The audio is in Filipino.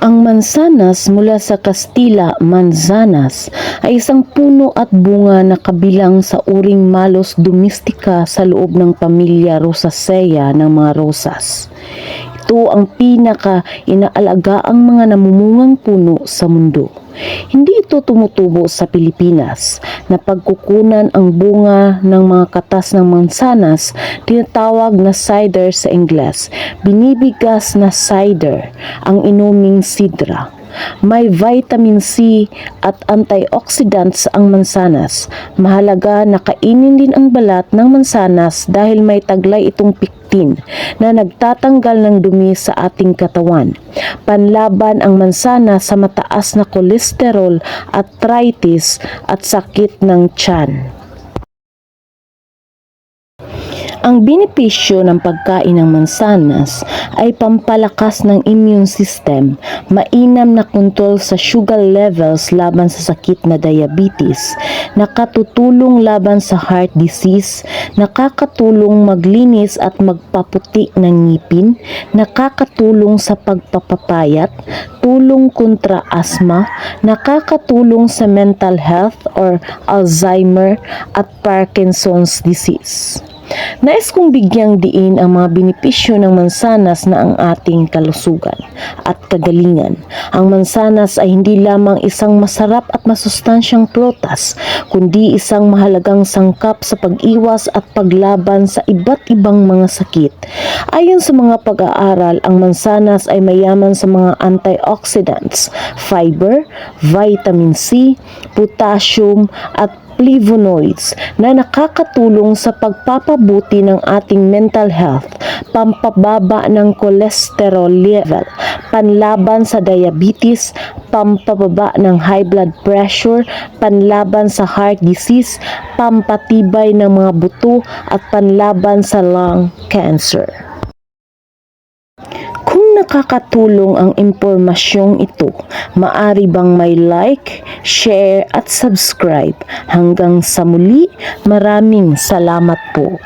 Ang mansanas mula sa Kastila manzanas ay isang puno at bunga na kabilang sa uring malos domestika sa loob ng pamilya Rosaceae ng mga rosas. Ito ang pinaka inaalagaang mga namumungang puno sa mundo. Hindi ito tumutubo sa Pilipinas. Napagkukunan ang bunga ng mga katas ng mansanas, tinatawag na cider sa Ingles. Binibigas na cider, ang inuming sidra. May vitamin C at antioxidants ang mansanas. Mahalaga na kainin din ang balat ng mansanas dahil may taglay itong pektin na nagtatanggal ng dumi sa ating katawan. Panlaban ang mansana sa mataas na kolesterol, arthritis at sakit ng tiyan. Ang benepisyo ng pagkain ng mansanas ay pampalakas ng immune system, mainam na kontrol sa sugar levels laban sa sakit na diabetes, nakatutulong laban sa heart disease, nakakatulong maglinis at magpaputi ng ngipin, nakakatulong sa pagpapapayat, tulong kontra asma, nakakatulong sa mental health or Alzheimer at Parkinson's disease. Nais kong bigyang diin ang mga benepisyo ng mansanas na ang ating kalusugan at kagalingan. Ang mansanas ay hindi lamang isang masarap at masustansyang prutas, kundi isang mahalagang sangkap sa pag-iwas at paglaban sa iba't ibang mga sakit. Ayon sa mga pag-aaral, ang mansanas ay mayaman sa mga antioxidants, fiber, vitamin C, potassium at flavonoids na nakakatulong sa pagpapabuti ng ating mental health, pampababa ng cholesterol level, panlaban sa diabetes, pampababa ng high blood pressure, panlaban sa heart disease, pampatibay ng mga buto at panlaban sa lung cancer. Kung nakakatulong ang impormasyong ito, maari bang may like, share at subscribe. Hanggang sa muli, maraming salamat po.